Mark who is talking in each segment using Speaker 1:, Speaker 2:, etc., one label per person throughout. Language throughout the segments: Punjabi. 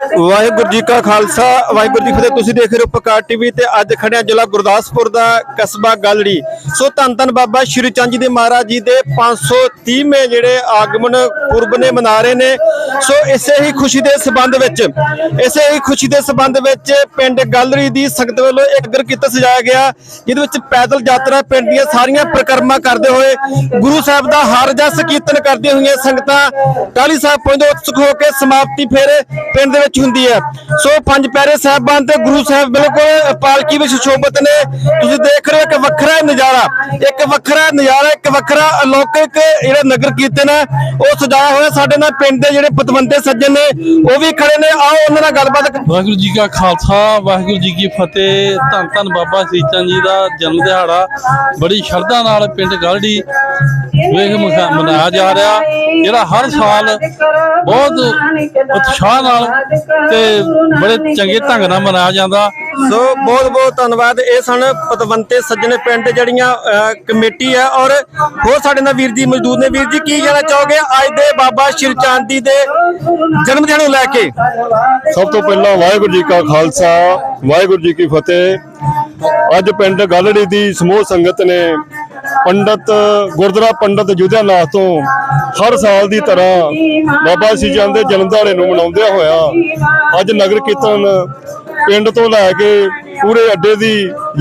Speaker 1: ਵਾਹਿਗੁਰੂ ਜੀ ਕਾ ਖਾਲਸਾ, ਵਾਹਿਗੁਰੂ ਜੀ ਫਤਿਹ। ਤੁਸੀਂ ਦੇਖ ਰਹੇ ਹੋ ਪਕਾਰ ਟੀਵੀ ਤੇ ਅੱਜ ਖੜਿਆ ਜ਼ਿਲ੍ਹਾ ਗੁਰਦਾਸਪੁਰ ਦਾ ਕਸਬਾ ਗਲੜੀ। ਸੋ ਧੰਨ ਧੰਨ ਬਾਬਾ ਸ਼੍ਰੀ ਚੰਦ ਜੀ ਦੇ ਮਹਾਰਾਜ ਜੀ ਦੇ 530ਵੇਂ ਜਿਹੜੇ ਆਗਮਨ ਪੁਰਬ ਨੇ ਮਨਾ ਰਹੇ ਨੇ। ਸੋ ਇਸੇ ਹੀ ਖੁਸ਼ੀ ਦੇ ਸਬੰਧ ਵਿੱਚ, ਇਸੇ ਹੀ ਖੁਸ਼ੀ ਦੇ ਸਬੰਧ ਵਿੱਚ ਪਿੰਡ ਗਲੜੀ ਦੀ ਸੰਗਤ ਵੱਲੋਂ ਇੱਕ ਨਗਰ ਕੀਤਾ ਸਜਾਇਆ ਗਿਆ, ਜਿਹਦੇ ਵਿੱਚ ਪੈਦਲ ਯਾਤਰਾ ਪਿੰਡ ਦੀਆਂ ਸਾਰੀਆਂ ਪ੍ਰਕਰਮਾਂ ਕਰਦੇ ਹੋਏ ਗੁਰੂ ਸਾਹਿਬ ਦਾ ਹਰ ਜਸ ਕੀਰਤਨ ਕਰਦੀਆਂ ਹੋਈਆਂ ਸੰਗਤਾਂ। ਟਾਲੀ ਸਾਹਿਬ ਪਹੁੰਚਦੇ ਉਤਸੁਕ ਹੋ ਕੇ ਸਮਾਪਤੀ ਫਿਰ ਪਿੰਡ ਦੇ ਵਿੱਚ ਹੁੰਦੀ ਹੈ। ਸੋ ਪੰਜ ਪਿਆਰੇ ਸਾਹਿਬਾਨ ਤੇ ਗੁਰੂ ਸਾਹਿਬ ਬਿਲਕੁਲ ਪਾਲਕੀ ਵਿੱਚ ਸ਼ੋਭਤ ਨੇ। ਤੁਸੀਂ ਦੇਖ ਰਹੇ ਹੋ ਇੱਕ ਵੱਖਰਾ ਨਜ਼ਾਰਾ। ਇੱਕ ਵੱਖਰਾ ਨਜ਼ਾਰਾ, ਇੱਕ ਵੱਖਰਾ ਅਲੌਕਿਕ ਜਿਹੜਾ ਨਗਰ ਕੀਰਤਨ ਹੈ, ਉਹ ਸਜਾਇਆ ਹੋਇਆ ਸਾਡੇ ਨਾਲ ਪਿੰਡ ਦੇ ਜਿਹੜੇ ਪਤਵੰਤੇ ਸੱਜਣ ਨੇ, ਉਹ ਵੀ ਖੜੇ ਨੇ। ਆਓ ਉਹਨਾਂ ਨਾਲ ਗੱਲਬਾਤ
Speaker 2: ਵਾਹਿਗੁਰੂ ਜੀ ਕਾ ਖਾਲਸਾ, ਵਾਹਿਗੁਰੂ ਜੀ ਕੀ ਫਤਿਹ। ਧੰਨ ਧੰਨ ਬਾਬਾ ਸੀਚੰਦ ਜੀ ਦਾ ਜਨਮ ਦਿਹਾੜਾ। ਬੜੀ ਸ਼ਰਧਾ ਨਾਲ ਪਿੰਡ ਗਲੜੀ ਵੇਖ ਮਖਾ- ਮਨਾਇਆ ਜਾ ਰਿਹਾ ਜਿਹੜਾ ਹਰ ਸਾਲ ਬਹੁਤ ਉਤਸ਼ਾਹ ਨਾਲ ਤੇ ਬੜੇ ਚੰਗੇ ਢੰਗ ਨਾਲ ਮਨਾਇਆ ਜਾਂਦਾ।
Speaker 1: ਸੋ ਬਹੁਤ ਬਹੁਤ ਧੰਨਵਾਦ। ਇਹ ਸਨ ਪਤਵੰਤੇ ਸੱਜਣ ਪਿੰਡ ਜਿਹੜੀਆਂ ਕਮੇਟੀ ਹੈ ਔਰ ਹੋਰ ਸਾਡੇ ਨਾਲ ਵੀਰ ਜੀ ਮੌਜੂਦ ਨੇ। ਵੀਰ ਜੀ ਕੀ ਕਹਿਣਾ ਚਾਹੋਗੇ ਅੱਜ ਦੇ ਬਾਬਾ ਸ਼੍ਰੀ ਚੰਦ ਜੀ ਦੇ ਜਨਮ ਦਿਨ ਨੂੰ ਲੈ ਕੇ?
Speaker 3: ਸਭ ਤੋਂ ਪਹਿਲਾਂ ਵਾਹਿਗੁਰੂ ਜੀ ਕਾ ਖਾਲਸਾ ਵਾਹਿਗੁਰੂ ਜੀ ਕੀ ਫਤਿਹ। ਅੱਜ ਪਿੰਡ ਗਲੜੀ ਦੀ ਸਮੂਹ ਸੰਗਤ ਨੇ ਪੰਡਤ ਗੁਰਦੁਆਰਾ ਪੰਡਤ ਜੁਧਿਆਨਾਥ ਤੋਂ ਹਰ ਸਾਲ ਦੀ ਤਰ੍ਹਾਂ ਬਾਬਾ ਸ਼੍ਰੀ ਚੰਦ ਦੇ ਜਨਮ ਦਿਹਾੜੇ ਨੂੰ ਮਨਾਉਂਦਿਆਂ ਹੋਇਆ ਅੱਜ ਨਗਰ ਕੀਰਤਨ ਪਿੰਡ ਤੋਂ ਲੈ ਕੇ ਪੂਰੇ ਅੱਡੇ ਦੀ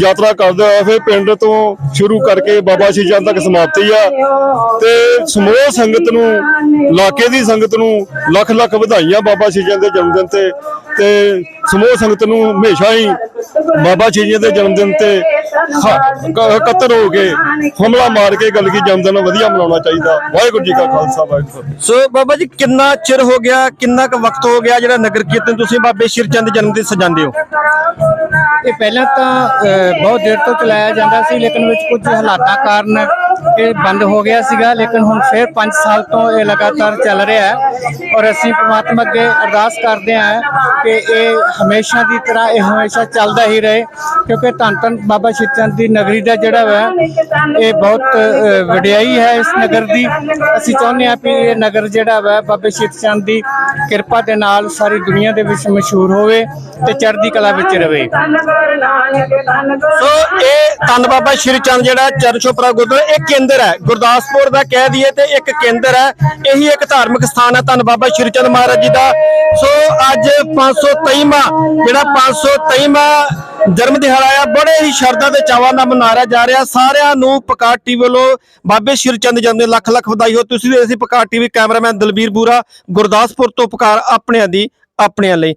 Speaker 3: ਯਾਤਰਾ ਕਰਦੇ ਹੋਏ ਫਿਰ ਪਿੰਡ ਤੋਂ ਸ਼ੁਰੂ ਕਰਕੇ ਬਾਬਾ ਸ਼੍ਰੀ ਚੰਦ ਤੱਕ ਸਮਾਪਤੀ ਆ। ਤੇ ਸਮੂਹ ਸੰਗਤ ਨੂੰ, ਇਲਾਕੇ ਦੀ ਸੰਗਤ ਨੂੰ ਲੱਖ ਲੱਖ ਵਧਾਈਆਂ ਬਾਬਾ ਸ਼੍ਰੀ ਚੰਦ ਦੇ ਜਨਮ ਦਿਨ ਤੇ। ਤੇ ਸਮੂਹ ਸੰਗਤ ਨੂੰ ਹਮੇਸ਼ਾ ਹੀ ਬਾਬਾ ਸ਼੍ਰੀ ਚੰਦ ਦੇ ਜਨਮ ਦਿਨ ਤੇ ਖ- ਕ- ਇਕੱਤਰ ਹੋ ਕੇ ਹਮਲਾ ਮਾਰ ਕੇ ਗੱਲ ਕੀ ਜਨਮ ਦਿਨ ਵਧੀਆ ਮਨਾਉਣਾ ਚਾਹੀਦਾ। ਵਾਹਿਗੁਰੂ ਜੀ ਕਾ ਖਾਲਸਾ ਵਾਹਿਗੁਰੂ।
Speaker 1: ਸੋ ਬਾਬਾ ਜੀ ਕਿੰਨਾ ਚਿਰ ਹੋ ਗਿਆ ਕਿੰਨਾ ਕੁ ਵਕਤ ਹੋ ਗਿਆ ਜਿਹੜਾ ਨਗਰ ਕੀਰਤਨ ਤੁਸੀਂ ਬਾਬੇ ਸ਼੍ਰੀ ਚੰਦ ਦੇ ਜਨਮ ਦਿਨ ਸਜਾਉਂਦੇ ਹੋ?
Speaker 4: ਇਹ ਪਹਿਲਾਂ ਤਾਂ ਬਹੁਤ ਦੇਰ ਤੋਂ ਚਲਾਇਆ ਜਾਂਦਾ ਸੀ ਲੇਕਿਨ ਵਿੱਚ ਕੁਝ ਹਾਲਾਤਾਂ ਕਾਰਨ ਇਹ ਬੰਦ ਹੋ ਗਿਆ ਸੀਗਾ। ਲੇਕਿਨ ਹੁਣ ਫਿਰ 5 ਸਾਲ ਤੋਂ ਇਹ ਲਗਾਤਾਰ ਚੱਲ ਰਿਹਾ ਹੈ ਔਰ ਅਸੀਂ ਪ੍ਰਮਾਤਮਾ ਅੱਗੇ ਅਰਦਾਸ ਕਰਦੇ ਹਾਂ ਕਿ ਇਹ ਹਮੇਸ਼ਾ ਦੀ ਤਰ੍ਹਾਂ ਇਹ ਹਮੇਸ਼ਾ ਚੱਲਦਾ ਹੀ ਰਹੇ। ਕਿਉਂਕਿ ਧੰਨ ਧੰਨ ਬਾਬਾ ਸ਼੍ਰੀ ਚੰਦ ਦੀ ਨਗਰੀ ਦਾ ਜਿਹੜਾ ਵਾ, ਇਹ ਬਹੁਤ ਵਡਿਆਈ ਹੈ ਇਸ ਨਗਰ ਦੀ। ਅਸੀਂ ਚਾਹੁੰਦੇ ਹਾਂ ਕਿ ਇਹ ਨਗਰ ਜਿਹੜਾ ਵਾ, ਬਾਬਾ ਸ਼੍ਰੀ ਚੰਦ ਦੀ ਕਿਰਪਾ ਦੇ ਨਾਲ ਸਾਰੀ ਦੁਨੀਆ ਦੇ ਵਿੱਚ ਮਸ਼ਹੂਰ ਹੋਵੇ ਤੇ ਚੜ੍ਹਦੀ ਕਲਾ ਵਿੱਚ ਰਹੇ
Speaker 1: ਸੋ ਇਹ ਧੰਨ ਬਾਬਾ ਸ਼੍ਰੀ ਚੰਦ ਜਿਹੜਾ ਚਰਚੋਪਰਾ ਗੁਰਦੁਆਰਾ, ਇਹ ਕੇਂਦਰ ਹੈ। ਗੁਰਦਾਸਪੁਰ ਦਾ ਕਹਿ ਦਈਏ ਤੇ ਇੱਕ ਕੇਂਦਰ ਹੈ। ਇਹੀ ਇੱਕ ਧਾਰਮਿਕ ਸਥਾਨ ਹੈ ਧੰਨ ਬਾਬਾ ਸ਼੍ਰੀ ਚੰਦ ਮਹਾਰਾਜ ਜੀ ਦਾ। ਸੋ ਅੱਜ 523ਵਾਂ ਜਿਹੜਾ 523ਵਾਂ ਜਨਮ ਦਿਹਾੜਾ ਆ ਬੜੇ ਹੀ ਸ਼ਰਧਾ ਤੇ ਚਾਵਾਂ ਨਾਲ ਮਨਾਇਆ ਜਾ ਰਿਹਾ। ਸਾਰਿਆਂ ਨੂੰ ਪਕਾਰ ਟੀਵੀ ਵੱਲੋਂ ਬਾਬੇ ਸ਼੍ਰੀ ਚੰਦ ਜਨਮ ਦਿਨ ਲੱਖ ਲੱਖ ਵਧਾਈ ਹੋ। ਤੁਸੀਂ ਵੀ ਅਸੀਂ ਪਕਾਰ ਟੀਵੀ ਕੈਮਰਾਮੈਨ ਦਲਬੀਰ ਬੂਰਾ ਗੁਰਦਾਸਪੁਰ ਤੋਂ ਪਕਾਰ ਆਪਣਿਆਂ ਦੀ, ਆਪਣਿਆਂ ਲਈ।